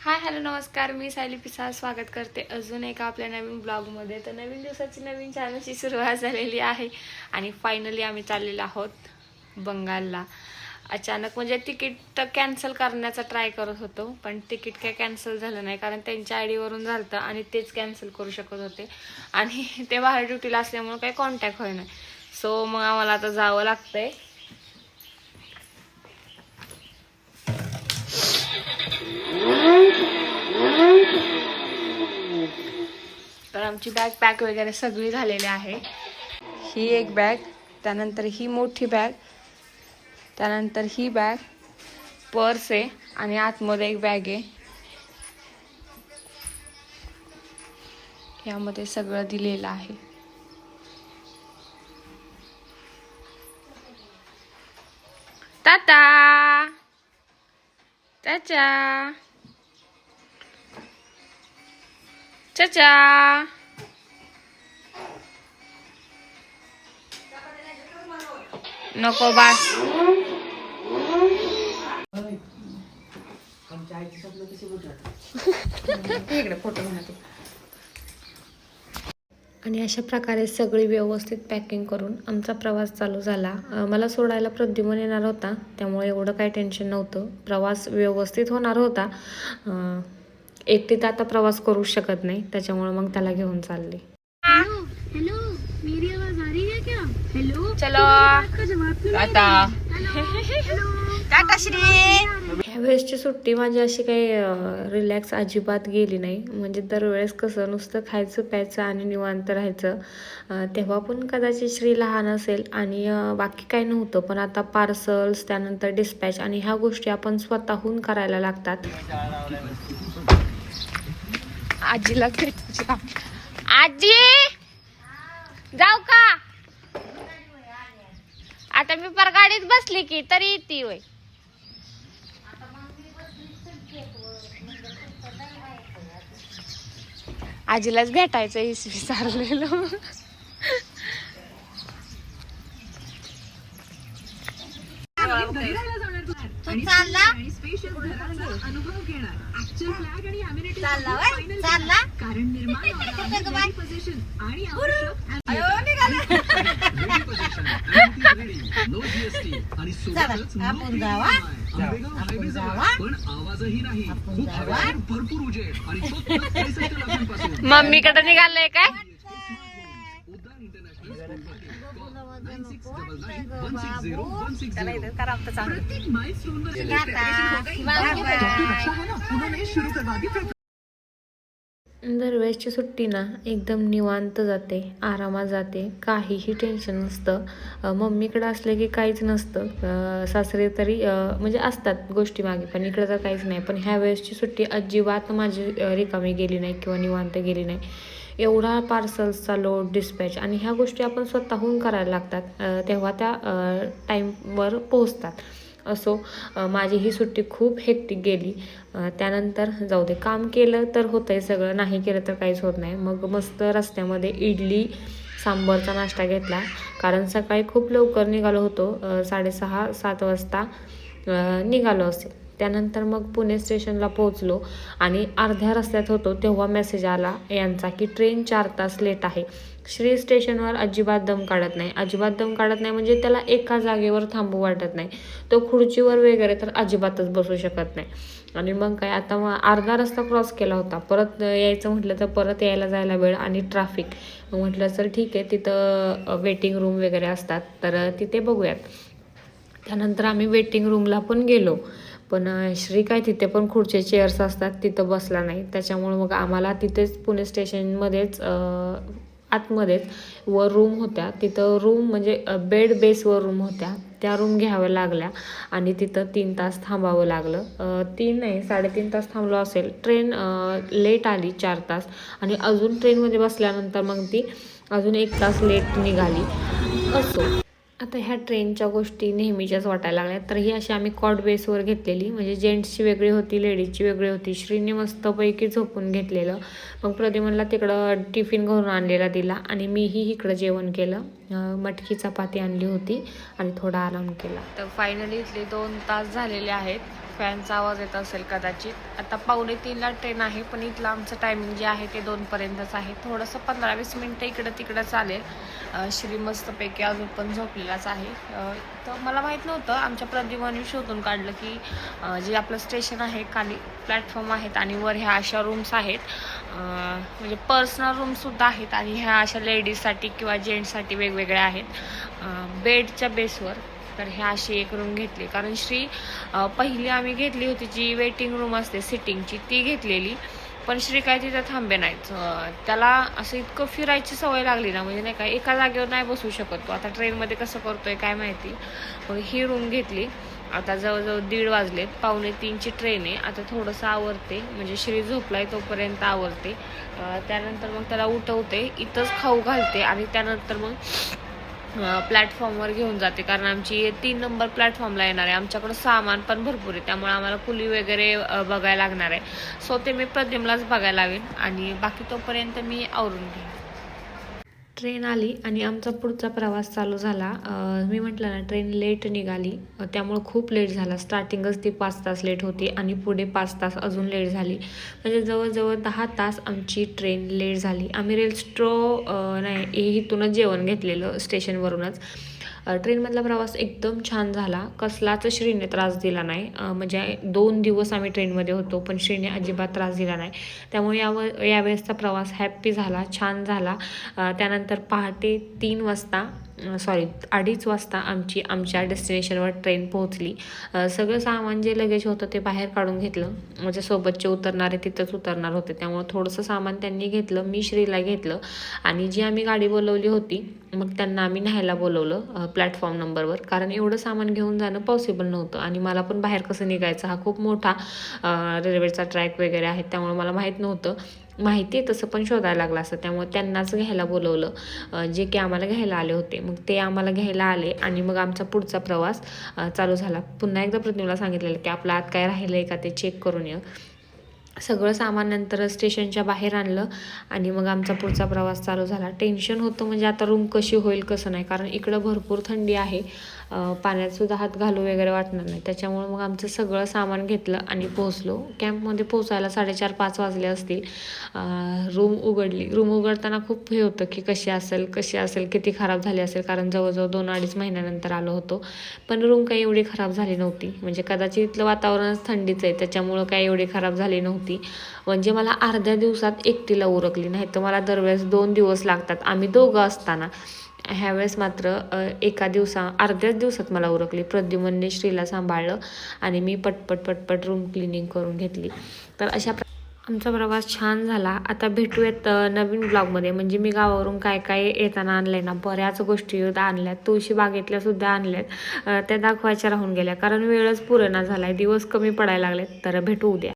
Hi hello नमस्कार. मी सायली पिसाळ स्वागत करते. अजून एका आपल्या नवीन ब्लॉगमध्ये. तर नवीन दिवसाची नवीन चॅनलची सुरुवात झालेली आहे. आणि फायनली आम्ही चाललेलो आहोत बंगालला. अचानक म्हणजे तिकीट कॅन्सल करण्याचा ट्राय करत होतो पण तिकीट काय कॅन्सल झालं नाही कारण त्यांच्या आय डीवरून झालं होतं आणि तेच कॅन्सल करू शकत होते. आणि ते बाहेर ड्युटीला असल्यामुळे काही कॉन्टॅक्ट होई नाही सो मग आम्हाला आता जावं लागतंय. तर आमची बॅग पॅक वगैरे सगळी झालेली आहे. ही एक बॅग त्यानंतर ही मोठी बॅग त्यानंतर ही बॅग पर्स आहे आणि आतमध्ये एक बॅग आहे. यामध्ये सगळं दिलेलं आहे. ताता त्याच्या चाचा नको बास. आणि अशा प्रकारे सगळी व्यवस्थित पॅकिंग करून आमचा प्रवास चालू झाला. मला सोडायला प्रद्युमन येणार होता त्यामुळे एवढं काही टेन्शन नव्हतं. प्रवास व्यवस्थित होणार होता. एकटी तर आता प्रवास करूच शकत नाही त्याच्यामुळे मग त्याला घेऊन चालले. हेलो हेलो मेरी आवाज आ रही है क्या? हेलो चलो आपका जवाब क्यों नहीं आता टाटा श्री. ह्यावेळेसची सुट्टी माझी अशी काही रिलॅक्स अजिबात गेली नाही. म्हणजे दरवेळेस कसं नुसतं खायचं प्यायचं आणि निवांत राहायचं. तेव्हा पण कदाचित श्री लहान असेल आणि बाकी काही नव्हतं. पण आता पार्सल्स त्यानंतर डिस्पॅच आणि ह्या गोष्टी आपण स्वतःहून करायला लागतात. आजीला भेटायची आजी! जाऊ का? आता मी परगाडीत बसली की तरी येते होय. आजीलाच भेटायचं इस विचारलेलं चालला. चालला वय? चालला. चला, आपण जावा. आपण जावा. पण आवाजही नाही. खूप हवेशीर भरपूर उजेड आणि फक्त 63 लाखांपासून मम्मीकडे निघालंय काय? माइलस्टोनवर दरवेळेसची सुट्टी ना एकदम निवांत जाते आरामात जाते. काहीही टेन्शन नसतं. मम्मीकडे असले की काहीच नसतं. सासरे तरी म्हणजे असतात गोष्टी मागे पण इकडे तर काहीच नाही. पण ह्या वेळेसची सुट्टी अजिबात माझी रिकामी गेली नाही किंवा निवांत गेली नाही. एवढा पार्सल्सचा लोड डिस्पॅच आणि ह्या गोष्टी आपण स्वतःहून करायला लागतात. तेव्हा त्या टाईमवर पोहोचतात. असो माझी ही सुट्टी खूप हेक्टिक गेली. त्यानंतर जाऊ दे काम केलं तर होतं आहे सगळं नाही केलं तर काहीच होत नाही. मग मस्त रस्त्यामध्ये इडली सांबरचा नाश्ता घेतला. कारण सकाळी खूप लवकर निघालो होतो. साडेसहा सात वाजता निघालो असेल. त्यानंतर मग पुणे स्टेशनला पोहोचलो आणि अर्ध्या रस्त्यात होतो तेव्हा मेसेज आला यांचा की ट्रेन चार तास लेट आहे. श्री स्टेशनवर अजिबात दम काढत नाही. अजिबात दम काढत नाही म्हणजे त्याला एका जागेवर थांबू वाटत नाही. तो खुर्चीवर वगैरे तर अजिबातच बसू शकत नाही. आणि मग काय आता मग अर्धा रस्ता क्रॉस केला होता. परत यायचं म्हटलं तर परत यायला जायला वेळ आणि ट्रॅफिक म्हटलं सर ठीक आहे तिथं वेटिंग रूम वगैरे असतात. तर तिथे बघूयात. त्यानंतर आम्ही वेटिंग रूमला पण गेलो. पण श्री काय तिथे पण खुर्चे चेअर्स असतात तिथं बसला नाही. त्याच्यामुळे मग आम्हाला तिथेच पुणे स्टेशनमध्येच आतमध्येच वर रूम होत्या. तिथं रूम म्हणजे बेड बेसवर रूम होत्या. त्या रूम घ्याव्या लागल्या आणि तिथं तीन तास थांबावं लागलं. तीन नाही साडेतीन तास थांबलो असेल. ट्रेन लेट आली चार तास आणि अजून ट्रेनमध्ये बसल्यानंतर मग ती अजून एक तास लेट निघाली. असो. आता ह्या ट्रेनच्या गोष्टी नेहमीच्याच वाटायला लागल्या तर ही अशी आम्ही कॉट बेसवर घेतलेली. म्हणजे जेंट्सची वेगळी होती लेडीजची वेगळी होती. श्रीने मस्तपैकी झोपून घेतलेलं. मग प्रद्युमनला तिकडं टिफिन घरून आणलेला दिला आणि मीही इकडं जेवण केलं. मटकी चपाती आणली होती आणि थोडा आराम केला. तर फायनली इथले दोन तास झालेले आहेत. फॅनचा आवाज येत असेल कदाचित. आता पावणे तीनला ट्रेन आहे पण इथलं आमचं टायमिंग जे आहे ते दोनपर्यंतच आहे. थोडंसं पंधरा वीस मिनटं इकडं तिकडं चालेल. श्रीमस्तपैकी श्री मस्तपैकी अजून पण झोपलेलाच आहे. तर मला माहीत नव्हतं आमच्या प्रद्युमाने शोधून काढलं की जे आपलं स्टेशन आहे खाली प्लॅटफॉर्म आहेत आणि वर ह्या अशा रूम्स आहेत. म्हणजे पर्सनल रूमसुद्धा आहेत आणि ह्या अशा लेडीजसाठी किंवा जेंट्ससाठी वेगवेगळ्या आहेत. बेडच्या बेसवर तर ह्या अशी एक रूम घेतली. कारण श्री पहिली आम्ही घेतली होती जी वेटिंग रूम असते सिटिंगची ती घेतलेली. पण श्री काय तिथं थांबे नाहीत. त्याला असं इतकं फिरायची सवय लागली ना म्हणजे नाही का एका जागेवर नाही बसू शकत तो. आता ट्रेनमध्ये कसं करतोय काय माहिती. मग ही रूम घेतली. आता जवळजवळ दीड वाजलेत पावणे तीनची ट्रेन आहे. आता थोडंसं आवरते म्हणजे श्री झोपलाय तोपर्यंत आवरते. त्यानंतर मग त्याला उठवते इथंच खाऊ घालते आणि त्यानंतर मग प्लॅटफॉर्मवर घेऊन जाते. कारण आमची तीन नंबर प्लॅटफॉर्मला येणार आहे. आमच्याकडं सामान पण भरपूर आहे. त्यामुळे आम्हाला कुली वगैरे बघायला लागणार आहे. सो ते मी प्रद्युमलाच बघायला लावेन आणि बाकी तोपर्यंत मी आवरून घेईन. ट्रेन आली आणि आमचा पुढचा प्रवास चालू झाला. मी म्हटलं ना ट्रेन लेट निघाली. त्यामुळं खूप लेट झाला. स्टार्टिंगच ती पाच तास लेट होती आणि पुढे पाच तास अजून लेट झाली. म्हणजे जवळजवळ दहा तास आमची ट्रेन लेट झाली. आम्ही रेल स्ट्रो नाही इथूनच जेवण घेतलेलं स्टेशनवरूनच ट्रेनमधला प्रवास एकदम छान झाला. कसलाच श्रीने त्रास दिला नाही. म्हणजे दोन दिवस आम्ही ट्रेनमध्ये होतो पण श्रीने अजिबात त्रास दिला नाही. त्यामुळे याव यावेळेसचा प्रवास हॅप्पी झाला छान झाला. त्यानंतर पहाटे तीन वाजता सॉरी अडीच वाजता आमची आमच्या डेस्टिनेशनवर ट्रेन पोहोचली. सगळं सामान जे लगेज होतं ते बाहेर काढून घेतलं. माझ्या सोबतचे उतरणारे तिथंच उतरणार होते. त्यामुळं थोडंसं सामान त्यांनी घेतलं मी श्रीला घेतलं. आणि जी आम्ही गाडी बोलवली होती मग त्यांना आम्ही न्यायला बोलवलं प्लॅटफॉर्म नंबरवर कारण एवढं सामान घेऊन जाणं पॉसिबल नव्हतं. आणि मला पण बाहेर कसं निघायचं? हा खूप मोठा रेल्वेचा ट्रॅक वगैरे आहे त्यामुळे मला माहीत नव्हतं. माहिती आहे तसं पण शोधायला लागलं असतं. त्यामुळे त्यांनाच घ्यायला बोलवलं. जे की आम्हाला घ्यायला आले होते. मग ते आम्हाला घ्यायला आले आणि मग आमचा पुढचा प्रवास चालू झाला. पुन्हा एकदा प्रतिमेला सांगितलेलं की आपलं आत काय राहिलं आहे का ते चेक करून ये. सगळं सामान नंतर स्टेशनच्या बाहेर आणलं आणि मग आमचा पुढचा प्रवास चालू झाला. टेन्शन होतं म्हणजे आता रूम कशी होईल कसं नाही. कारण इकडं भरपूर थंडी आहे. पाण्यातसुद्धा पाण्यात सुद्धा हात घालू वगैरे वाटणार नाही. त्याच्यामुळे मग आमचं सगळं सामान घेतलं आणि पोहोचलो. कॅम्पमध्ये पोहोचायला साडेचार पाच वाजले असतील. रूम उघडली. रूम उघडताना खूप हे होतं की कशी असेल कशी असेल किती खराब झाली असेल कारण जवळजवळ दोन अडीच महिन्यानंतर आलो होतो. पण रूम काही एवढी खराब झाली नव्हती. म्हणजे कदाचित इथलं वातावरणच थंडीचं आहे त्याच्यामुळं काही एवढी खराब झाली नव्हती. म्हणजे मला अर्ध्या दिवसात एकटीला उरकली. नाही तर मला दरवेळेस दोन दिवस लागतात. आम्ही दोघं असताना. ह्यावेळेस मात्र एका दिवसा अर्ध्याच दिवसात मला उरकली. प्रद्युमनने श्रीला सांभाळलं आणि मी पटपट पटपट रूम क्लिनिंग करून घेतली. तर अशा आमचा प्रवास छान झाला. आता भेटूयात नवीन ब्लॉगमध्ये म्हणजे मी गावावरून काय काय येताना आणलंय ना बऱ्याच गोष्टी आणल्यात. तुळशी बागेतल्या सुद्धा आणल्यात. त्या दाखवायच्या राहून गेल्या. कारण वेळच पुरेना झालाय. दिवस कमी पडायला लागलेत. तर भेटू उद्या.